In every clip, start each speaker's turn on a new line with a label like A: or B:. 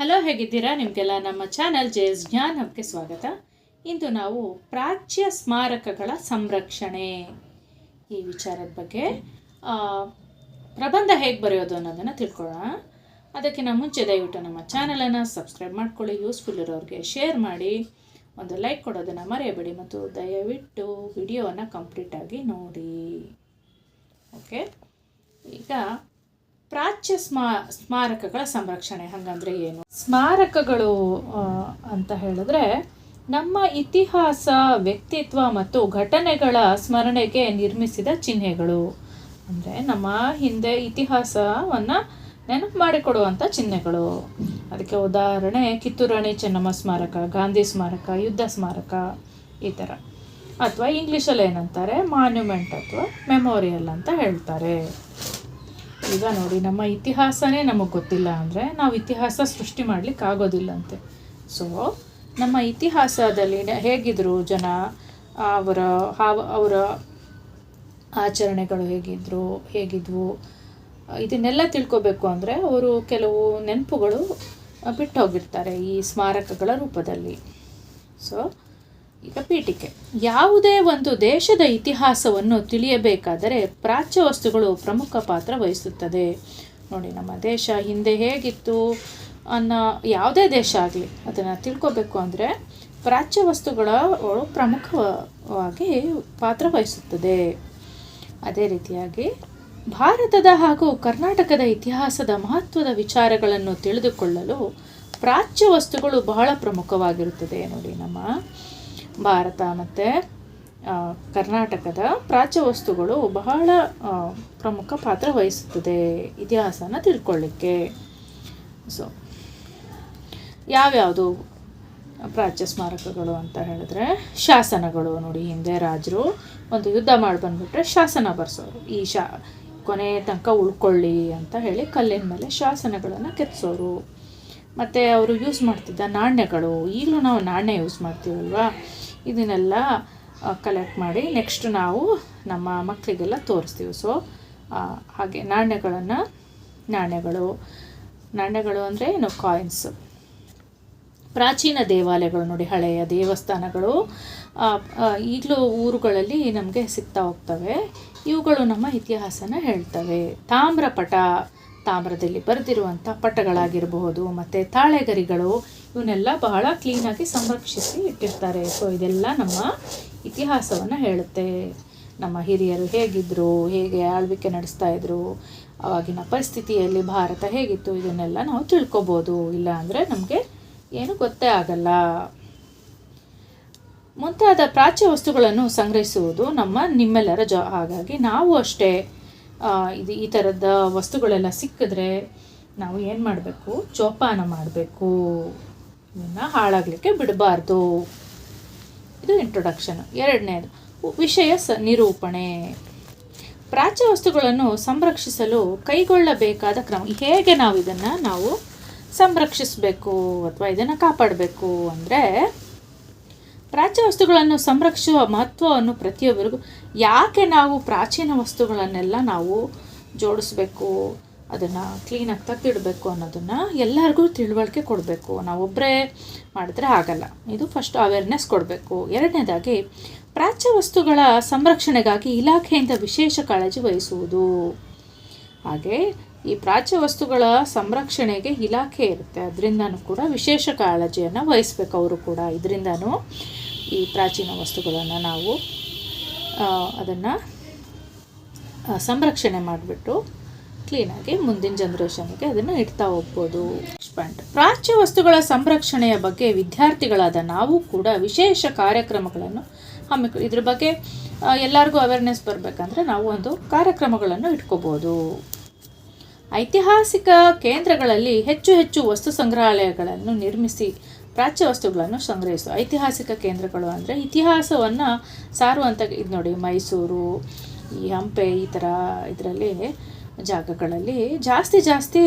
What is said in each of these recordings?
A: Hello ಹೇಗಿದ್ದೀರಾ? ನಿಮಗೆಲ್ಲ ನಮ್ಮ ಚಾನಲ್ ಜೆ ಎಸ್ ಜ್ಞಾನ್ ಸ್ವಾಗತ. ಇಂದು ನಾವು ಪ್ರಾಚ್ಯ ಸ್ಮಾರಕಗಳ ಸಂರಕ್ಷಣೆ ಈ ವಿಚಾರದ ಬಗ್ಗೆ. ಪ್ರಬಂಧ ಹೇಗೆ ಬರೆಯೋದು ಅನ್ನೋದನ್ನು ತಿಳ್ಕೊಳ್ಳೋಣ. ಅದಕ್ಕಿಂತ ಮುಂಚೆ ದಯವಿಟ್ಟು ನಮ್ಮ ಚಾನಲನ್ನು ಸಬ್ಸ್ಕ್ರೈಬ್ ಮಾಡ್ಕೊಳ್ಳಿ, ಯೂಸ್ಫುಲ್ ಇರೋರಿಗೆ ಶೇರ್ ಮಾಡಿ, ಒಂದು ಲೈಕ್ ಕೊಡೋದನ್ನು ಮರೆಯಬೇಡಿ ಮತ್ತು ದಯವಿಟ್ಟು ವಿಡಿಯೋವನ್ನು ಕಂಪ್ಲೀಟಾಗಿ ನೋಡಿ. ಓಕೆ? ಈಗ ಪ್ರಾಚ್ಯ ಸ್ಮಾ, ಸ್ಮಾರಕಗಳ ಸಂರಕ್ಷಣೆ, ಹಂಗಂದ್ರೆ ಏನು? ಸ್ಮಾರಕಗಳು ಅಂತ ಹೇಳಿದ್ರೆ ನಮ್ಮ ಇತಿಹಾಸ, ವ್ಯಕ್ತಿತ್ವ ಮತ್ತು ಘಟನೆಗಳ ಸ್ಮರಣೆಗೆ ನಿರ್ಮಿಸಿದ ಚಿಹ್ನೆಗಳು. ಅಂದರೆ ನಮ್ಮ ಹಿಂದೆ ಇತಿಹಾಸವನ್ನು ನೆನಪು ಮಾಡಿಕೊಡುವಂಥ ಚಿಹ್ನೆಗಳು. ಅದಕ್ಕೆ ಉದಾಹರಣೆ, ಕಿತ್ತೂರಾಣಿ ಚೆನ್ನಮ್ಮ ಸ್ಮಾರಕ, ಗಾಂಧಿ ಸ್ಮಾರಕ, ಯುದ್ಧ ಸ್ಮಾರಕ, ಈ ಥರ ಅಥವಾ ಇಂಗ್ಲೀಷಲ್ಲಿ ಏನಂತಾರೆ ಮಾನ್ಯುಮೆಂಟ್ ಅಥವಾ ಮೆಮೋರಿಯಲ್ ಅಂತ ಹೇಳ್ತಾರೆ. ಈಗ ನೋಡಿ, ನಮ್ಮ ಇತಿಹಾಸನೇ ನಮಗೆ ಗೊತ್ತಿಲ್ಲ ಅಂದರೆ ನಾವು ಇತಿಹಾಸ ಸೃಷ್ಟಿ ಮಾಡಲಿಕ್ಕೆ ಆಗೋದಿಲ್ಲಂತೆ. ಸೊ ನಮ್ಮ ಇತಿಹಾಸದಲ್ಲಿ ಹೇಗಿದ್ದರು ಜನ ಅವರ ಹಾವ ಅವರ ಆಚರಣೆಗಳು ಹೇಗಿದ್ರು, ಹೇಗಿದ್ವು, ಇದನ್ನೆಲ್ಲ ತಿಳ್ಕೊಬೇಕು ಅಂದರೆ ಅವರು ಕೆಲವು ನೆನಪುಗಳು ಬಿಟ್ಟು ಹೋಗಿರ್ತಾರೆ ಈ ಸ್ಮಾರಕಗಳ ರೂಪದಲ್ಲಿ. ಸೊ ಈಗ ಪೀಠಿಕೆ. ಯಾವುದೇ ಒಂದು ದೇಶದ ಇತಿಹಾಸವನ್ನು ತಿಳಿಯಬೇಕಾದರೆ ಪ್ರಾಚ್ಯ ವಸ್ತುಗಳು ಪ್ರಮುಖ ಪಾತ್ರ ವಹಿಸುತ್ತದೆ. ನೋಡಿ, ನಮ್ಮ ದೇಶ ಹಿಂದೆ ಹೇಗಿತ್ತು ಅನ್ನೋ ಯಾವುದೇ ದೇಶ ಆಗಲಿ, ಅದನ್ನು ತಿಳ್ಕೊಬೇಕು ಅಂದರೆ ಪ್ರಾಚ್ಯ ವಸ್ತುಗಳ ಪ್ರಮುಖವಾಗಿ ಪಾತ್ರ ವಹಿಸುತ್ತದೆ. ಅದೇ ರೀತಿಯಾಗಿ ಭಾರತದ ಹಾಗೂ ಕರ್ನಾಟಕದ ಇತಿಹಾಸದ ಮಹತ್ವದ ವಿಚಾರಗಳನ್ನು ತಿಳಿದುಕೊಳ್ಳಲು ಪ್ರಾಚ್ಯ ವಸ್ತುಗಳು ಬಹಳ ಪ್ರಮುಖವಾಗಿರುತ್ತದೆ. ನೋಡಿ, ನಮ್ಮ ಭಾರತ ಮತ್ತು ಕರ್ನಾಟಕದ ಪ್ರಾಚ್ಯ ವಸ್ತುಗಳು ಬಹಳ ಪ್ರಮುಖ ಪಾತ್ರ ವಹಿಸುತ್ತದೆ ಇತಿಹಾಸನ ತಿಳ್ಕೊಳ್ಳಿಕ್ಕೆ. ಸೊ ಯಾವ್ಯಾವುದು ಪ್ರಾಚ್ಯ ಸ್ಮಾರಕಗಳು ಅಂತ ಹೇಳಿದ್ರೆ, ಶಾಸನಗಳು ನೋಡಿ ಹಿಂದೆ ರಾಜರು ಒಂದು ಯುದ್ಧ ಮಾಡಿ ಬಂದುಬಿಟ್ರೆ ಶಾಸನ ಬರ್ಸೋರು. ಈ ಶಾ, ಕೊನೆ ತನಕ ಉಳ್ಕೊಳ್ಳಿ ಅಂತ ಹೇಳಿ ಕಲ್ಲಿನ ಮೇಲೆ ಶಾಸನಗಳನ್ನು ಕೆತ್ತಿಸೋರು ಮತ್ತು ಅವರು ಯೂಸ್ ಮಾಡ್ತಿದ್ದ ನಾಣ್ಯಗಳು. ಈಗಲೂ ನಾವು ನಾಣ್ಯ ಯೂಸ್ ಮಾಡ್ತೀವಲ್ವಾ? ಇದನ್ನೆಲ್ಲ ಕಲೆಕ್ಟ್ ಮಾಡಿ ನೆಕ್ಸ್ಟ್ ನಾವು ನಮ್ಮ ಮಕ್ಕಳಿಗೆಲ್ಲ ತೋರಿಸ್ತೀವಿ. ಸೊ ಹಾಗೆ ನಾಣ್ಯಗಳನ್ನು, ನಾಣ್ಯಗಳು. ನಾಣ್ಯಗಳು ಅಂದರೆ ಏನು? ಕಾಯಿನ್ಸ್ ಪ್ರಾಚೀನ ದೇವಾಲಯಗಳು ನೋಡಿ, ಹಳೆಯ ದೇವಸ್ಥಾನಗಳು. ಈಗಲೂ ಊರುಗಳಲ್ಲಿ ನಮಗೆ ಸಿಗ್ತಾ ಹೋಗ್ತವೆ. ಇವುಗಳು ನಮ್ಮ ಇತಿಹಾಸನ ಹೇಳ್ತವೆ. ತಾಮ್ರಪಟ ತಾಮ್ರದಲ್ಲಿ ಬರೆದಿರುವಂಥ ಪಟಗಳಾಗಿರಬಹುದು, ಮತ್ತು ತಾಳೆಗರಿಗಳು, ಇವನ್ನೆಲ್ಲ ಬಹಳ ಕ್ಲೀನಾಗಿ ಸಂರಕ್ಷಿಸಿ ಇಟ್ಟಿರ್ತಾರೆ. ಸೊ ಇದೆಲ್ಲ ನಮ್ಮ ಇತಿಹಾಸವನ್ನು ಹೇಳುತ್ತೆ. ನಮ್ಮ ಹಿರಿಯರು ಹೇಗಿದ್ದರು ಹೇಗೆ ಆಳ್ವಿಕೆ ನಡೆಸ್ತಾ ಇದ್ರು ಆವಾಗಿನ ಪರಿಸ್ಥಿತಿಯಲ್ಲಿ ಭಾರತ ಹೇಗಿತ್ತು ಇದನ್ನೆಲ್ಲ ನಾವು ತಿಳ್ಕೊಬೋದು. ಇಲ್ಲ ಅಂದರೆ ನಮಗೆ ಏನು ಗೊತ್ತೇ ಆಗಲ್ಲ. ಮುಂತಾದ ಪ್ರಾಚ್ಯ ವಸ್ತುಗಳನ್ನು ಸಂಗ್ರಹಿಸುವುದು ನಮ್ಮ ನಿಮ್ಮೆಲ್ಲರ ಜ, ಹಾಗಾಗಿ ನಾವು ಅಷ್ಟೇ. ಇದು ಈ ಥರದ ವಸ್ತುಗಳೆಲ್ಲ ಸಿಕ್ಕಿದ್ರೆ ನಾವು ಏನು ಮಾಡಬೇಕು? ಜೋಪಾನ ಮಾಡಬೇಕು. ಇದನ್ನು ಹಾಳಾಗಲಿಕ್ಕೆ ಬಿಡಬಾರ್ದು. ಇದು ಇಂಟ್ರೊಡಕ್ಷನ್ ಎರಡನೇದು, ವಿಷಯ ಸ, ನಿರೂಪಣೆ. ಪ್ರಾಚ್ಯ ವಸ್ತುಗಳನ್ನು ಸಂರಕ್ಷಿಸಲು ಕೈಗೊಳ್ಳಬೇಕಾದ ಕ್ರಮ. ಹೇಗೆ ನಾವು ಇದನ್ನು ನಾವು ಸಂರಕ್ಷಿಸಬೇಕು ಅಥವಾ ಇದನ್ನು ಕಾಪಾಡಬೇಕು ಅಂದರೆ ಪ್ರಾಚ್ಯ ವಸ್ತುಗಳನ್ನು ಸಂರಕ್ಷಿಸುವ ಮಹತ್ವವನ್ನು ಪ್ರತಿಯೊಬ್ಬರಿಗೂ. ಯಾಕೆ ನಾವು ಪ್ರಾಚೀನ ವಸ್ತುಗಳನ್ನೆಲ್ಲ ನಾವು ಜೋಡಿಸ್ಬೇಕು, ಅದನ್ನು ಕ್ಲೀನಾಗಿ ತೆಗೆದಿಡಬೇಕು ಅನ್ನೋದನ್ನು ಎಲ್ಲರಿಗೂ ತಿಳುವಳಿಕೆ ಕೊಡಬೇಕು. ನಾವೊಬ್ಬರೇ ಮಾಡಿದ್ರೆ ಆಗಲ್ಲ. ಇದು ಫಸ್ಟ್ ಅವೇರ್ನೆಸ್ ಕೊಡಬೇಕು. ಎರಡನೇದಾಗಿ, ಪ್ರಾಚ್ಯ ವಸ್ತುಗಳ ಸಂರಕ್ಷಣೆಗಾಗಿ ಇಲಾಖೆಯಿಂದ ವಿಶೇಷ ಕಾಳಜಿ ವಹಿಸುವುದು. ಹಾಗೆ, ಈ ಪ್ರಾಚ್ಯ ವಸ್ತುಗಳ ಸಂರಕ್ಷಣೆಗೆ ಇಲಾಖೆ ಇರುತ್ತೆ. ಅದರಿಂದನೂ ಕೂಡ ವಿಶೇಷ ಕಾಳಜಿಯನ್ನು ವಹಿಸ್ಬೇಕು ಅವರು ಕೂಡ. ಇದರಿಂದನೂ ಈ ಪ್ರಾಚೀನ ವಸ್ತುಗಳನ್ನು ನಾವು ಅದನ್ನು ಸಂರಕ್ಷಣೆ ಮಾಡಿಬಿಟ್ಟು ಕ್ಲೀನಾಗಿ ಮುಂದಿನ ಜನ್ರೇಷನ್ಗೆ ಅದನ್ನು ಇಡ್ತಾ ಹೋಗ್ಬೋದು. ಪಾಯಿಂಟ್ ಪ್ರಾಚ್ಯ ವಸ್ತುಗಳ ಸಂರಕ್ಷಣೆಯ ಬಗ್ಗೆ ವಿದ್ಯಾರ್ಥಿಗಳಾದ ನಾವು ಕೂಡ ವಿಶೇಷ ಕಾರ್ಯಕ್ರಮಗಳನ್ನು ಹಮ್ಮಿಕ ಇದ್ರ ಬಗ್ಗೆ ಎಲ್ಲರಿಗೂ ಅವೇರ್ನೆಸ್ ಬರಬೇಕಂದ್ರೆ ನಾವು ಒಂದು ಕಾರ್ಯಕ್ರಮಗಳನ್ನು ಇಟ್ಕೋಬೋದು. ಐತಿಹಾಸಿಕ ಕೇಂದ್ರಗಳಲ್ಲಿ ಹೆಚ್ಚು ಹೆಚ್ಚು ವಸ್ತು ಸಂಗ್ರಹಾಲಯಗಳನ್ನು ನಿರ್ಮಿಸಿ ಪ್ರಾಚ್ಯ ವಸ್ತುಗಳನ್ನು ಸಂಗ್ರಹಿಸು ಐತಿಹಾಸಿಕ ಕೇಂದ್ರಗಳು ಅಂದರೆ ಇತಿಹಾಸವನ್ನು ಸಾರುವಂಥ ಇದು ನೋಡಿ, ಮೈಸೂರು, ಈ ಹಂಪೆ, ಈ ಥರ ಇದರಲ್ಲಿ ಜಾಗಗಳಲ್ಲಿ ಜಾಸ್ತಿ ಜಾಸ್ತಿ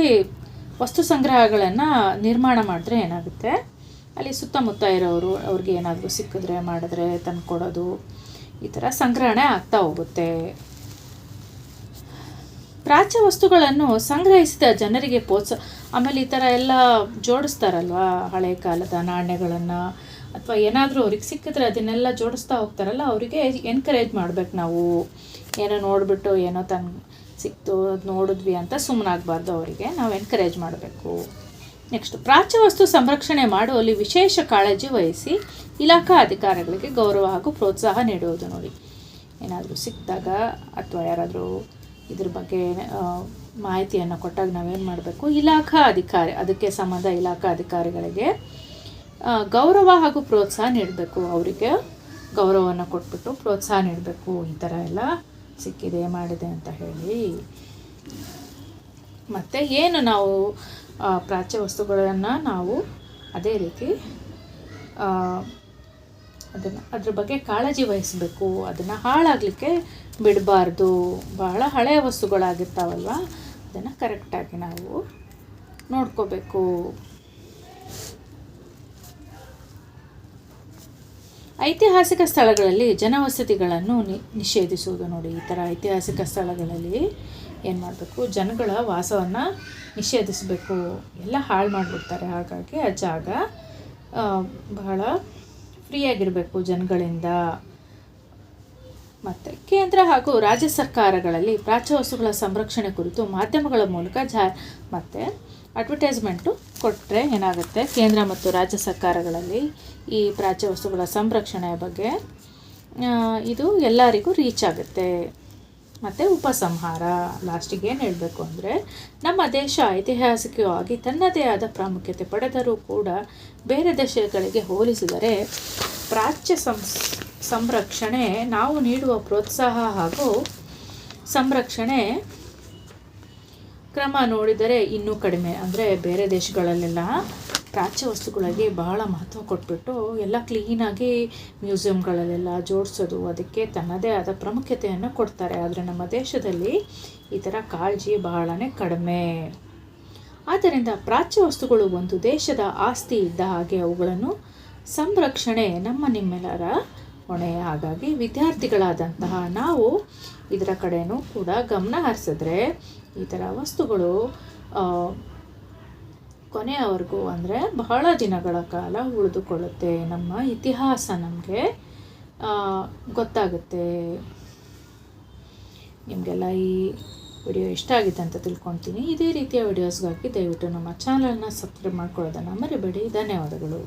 A: ವಸ್ತು ಸಂಗ್ರಹಗಳನ್ನು ನಿರ್ಮಾಣ ಮಾಡಿದ್ರೆ ಏನಾಗುತ್ತೆ? ಅಲ್ಲಿ ಸುತ್ತಮುತ್ತ ಇರೋರು ಅವ್ರಿಗೆ ಏನಾದರೂ ಸಿಕ್ಕಿದ್ರೆ, ಮಾಡಿದ್ರೆ ತಂದು ಕೊಡೋದು ಈ ಥರ ಸಂಗ್ರಹಣೆ ಆಗ್ತಾ ಹೋಗುತ್ತೆ. ಪ್ರಾಚ್ಯ ವಸ್ತುಗಳನ್ನು ಸಂಗ್ರಹಿಸಿದ ಜನರಿಗೆ ಪ್ರೋತ್ಸಾಹ ಆಮೇಲೆ ಈ ಥರ ಎಲ್ಲ ಜೋಡಿಸ್ತಾರಲ್ವಾ ಹಳೆ ಕಾಲದ ನಾಣ್ಯಗಳನ್ನು? ಅಥವಾ ಏನಾದರೂ ಅವ್ರಿಗೆ ಸಿಕ್ಕಿದ್ರೆ ಅದನ್ನೆಲ್ಲ ಜೋಡಿಸ್ತಾ ಹೋಗ್ತಾರಲ್ಲ, ಅವರಿಗೆ ಎನ್ಕರೇಜ್ ಮಾಡ್ಬೇಕು ನಾವು. ಏನೋ ನೋಡಿಬಿಟ್ಟು ಏನೋ ತನ್, ಸಿಕ್ತು, ಅದು ನೋಡಿದ್ವಿ ಅಂತ ಸುಮ್ಮನಾಗಬಾರ್ದು ಅವರಿಗೆ. ನಾವು ಎನ್ಕರೇಜ್ ಮಾಡಬೇಕು. ನೆಕ್ಸ್ಟ್ ಪ್ರಾಚ್ಯ ವಸ್ತು ಸಂರಕ್ಷಣೆ ಮಾಡುವಲ್ಲಿ ವಿಶೇಷ ಕಾಳಜಿ ವಹಿಸಿ ಇಲಾಖಾ ಅಧಿಕಾರಿಗಳಿಗೆ ಗೌರವ ಹಾಗೂ ಪ್ರೋತ್ಸಾಹ ನೀಡುವುದು ನೋಡಿ. ಏನಾದರೂ ಸಿಕ್ಕಿದಾಗ ಅಥವಾ ಯಾರಾದರೂ ಇದ್ರ ಬಗ್ಗೆ ಮಾಹಿತಿಯನ್ನು ಕೊಟ್ಟಾಗ ನಾವೇನು ಮಾಡಬೇಕು? ಇಲಾಖಾ ಅಧಿಕಾರಿ, ಅದಕ್ಕೆ ಸಂಬಂಧ ಇಲಾಖಾ ಅಧಿಕಾರಿಗಳಿಗೆ ಗೌರವ ಹಾಗೂ ಪ್ರೋತ್ಸಾಹ ನೀಡಬೇಕು ಅವರಿಗೆ. ಗೌರವವನ್ನು ಕೊಟ್ಬಿಟ್ಟು ಪ್ರೋತ್ಸಾಹ ನೀಡಬೇಕು. ಈ ಥರ ಎಲ್ಲ ಸಿಕ್ಕಿದೆ, ಮಾಡಿದೆ ಅಂತ ಹೇಳಿ. ಮತ್ತು ಏನು ನಾವು ಪ್ರಾಚ್ಯ ವಸ್ತುಗಳನ್ನು ನಾವು ಅದೇ ರೀತಿ ಅದನ್ನು ಅದ್ರ ಬಗ್ಗೆ ಕಾಳಜಿ ವಹಿಸಬೇಕು, ಅದನ್ನು ಹಾಳಾಗಲಿಕ್ಕೆ ಬಿಡಬಾರ್ದು. ಬಹಳ ಹಳೆಯ ವಸ್ತುಗಳಾಗಿರ್ತಾವಲ್ವ? ಅದನ್ನು ಕರೆಕ್ಟಾಗಿ ನಾವು ನೋಡ್ಕೋಬೇಕು. ಐತಿಹಾಸಿಕ ಸ್ಥಳಗಳಲ್ಲಿ ಜನವಸತಿಗಳನ್ನು ನಿ, ನಿಷೇಧಿಸುವುದು ನೋಡಿ, ಈ ಥರ ಐತಿಹಾಸಿಕ ಸ್ಥಳಗಳಲ್ಲಿ ಏನು ಮಾಡಬೇಕು? ಜನಗಳ ವಾಸವನ್ನು ನಿಷೇಧಿಸಬೇಕು. ಎಲ್ಲ ಹಾಳು ಮಾಡಿಬಿಡ್ತಾರೆ. ಹಾಗಾಗಿ ಆ ಜಾಗ ಬಹಳ ಫ್ರೀಯಾಗಿರಬೇಕು ಜನಗಳಿಂದ. ಮತ್ತು ಕೇಂದ್ರ ಹಾಗೂ ರಾಜ್ಯ ಸರ್ಕಾರಗಳಲ್ಲಿ ಪ್ರಾಚ್ಯ ವಸ್ತುಗಳ ಸಂರಕ್ಷಣೆ ಕುರಿತು ಮಾಧ್ಯಮಗಳ ಮೂಲಕ ಜಾ ಮತ್ತು ಅಡ್ವರ್ಟೈಸ್ಮೆಂಟು ಕೊಟ್ಟರೆ ಏನಾಗುತ್ತೆ? ಕೇಂದ್ರ ಮತ್ತು ರಾಜ್ಯ ಸರ್ಕಾರಗಳಲ್ಲಿ ಈ ಪ್ರಾಚ್ಯ ವಸ್ತುಗಳ ಸಂರಕ್ಷಣೆಯ ಬಗ್ಗೆ ಇದು ಎಲ್ಲರಿಗೂ ರೀಚ್ ಆಗುತ್ತೆ. ಮತ್ತು ಉಪಸಂಹಾರ. ಲಾಸ್ಟಿಗೆ ಏನು ಹೇಳಬೇಕು ಅಂದರೆ, ನಮ್ಮ ದೇಶ ಐತಿಹಾಸಿಕವಾಗಿ ತನ್ನದೇ ಆದ ಪ್ರಾಮುಖ್ಯತೆ ಪಡೆದರೂ ಕೂಡ ಬೇರೆ ದೇಶಗಳಿಗೆ ಹೋಲಿಸಿದರೆ, ಪ್ರಾಚ್ಯ ಸಂಸ್, ಸಂರಕ್ಷಣೆ ನಾವು ನೀಡುವ ಪ್ರೋತ್ಸಾಹ ಹಾಗೂ ಸಂರಕ್ಷಣೆ ಕ್ರಮ ನೋಡಿದರೆ ಇನ್ನೂ ಕಡಿಮೆ. ಅಂದರೆ ಬೇರೆ ದೇಶಗಳಲ್ಲೆಲ್ಲ ಪ್ರಾಚ್ಯ ವಸ್ತುಗಳಿಗೆ ಬಹಳ ಮಹತ್ವ ಕೊಟ್ಬಿಟ್ಟು ಎಲ್ಲ ಕ್ಲೀನಾಗಿ ಮ್ಯೂಸಿಯಂಗಳಲ್ಲೆಲ್ಲ ಜೋಡಿಸೋದು ಅದಕ್ಕೆ ತನ್ನದೇ ಆದ ಪ್ರಾಮುಖ್ಯತೆಯನ್ನು ಕೊಡ್ತಾರೆ. ಆದರೆ ನಮ್ಮ ದೇಶದಲ್ಲಿ ಈ ಥರ ಕಾಳಜಿ ಬಹಳನೇ ಕಡಿಮೆ. ಆದ್ದರಿಂದ ಪ್ರಾಚ್ಯ ವಸ್ತುಗಳು ಒಂದು ದೇಶದ ಆಸ್ತಿ ಇದ್ದ ಹಾಗೆ ಅವುಗಳನ್ನು ಸಂರಕ್ಷಣೆ ನಮ್ಮ ನಿಮ್ಮೆಲ್ಲರ ಹೊಣೆ. ಹಾಗಾಗಿ ವಿದ್ಯಾರ್ಥಿಗಳಾದಂತಹ ನಾವು ಇದರ ಕಡೆಯೂ ಕೂಡ ಗಮನ ಹರಿಸಿದ್ರೆ ಈ ಥರ ವಸ್ತುಗಳು ಕೊನೆಯವರೆಗೂ ಅಂದರೆ ಬಹಳ ದಿನಗಳ ಕಾಲ ಉಳಿದುಕೊಳ್ಳುತ್ತೆ ನಮ್ಮ ಇತಿಹಾಸ ನಮಗೆ. ಗೊತ್ತಾಗುತ್ತೆ. ನಿಮಗೆಲ್ಲ ಈ ವಿಡಿಯೋ ಇಷ್ಟ ಆಗಿದೆ ಅಂತ ತಿಳ್ಕೊತೀನಿ. ಇದೇ ರೀತಿಯ ವಿಡಿಯೋಸ್ಗಾಗಿ ದಯವಿಟ್ಟು ನಮ್ಮ ಚಾನಲ್ನ ಸಬ್ಸ್ಕ್ರೈಬ್ ಮಾಡ್ಕೊಳ್ಳೋದನ್ನು ಮರಿಬೇಡಿ. ಧನ್ಯವಾದಗಳು.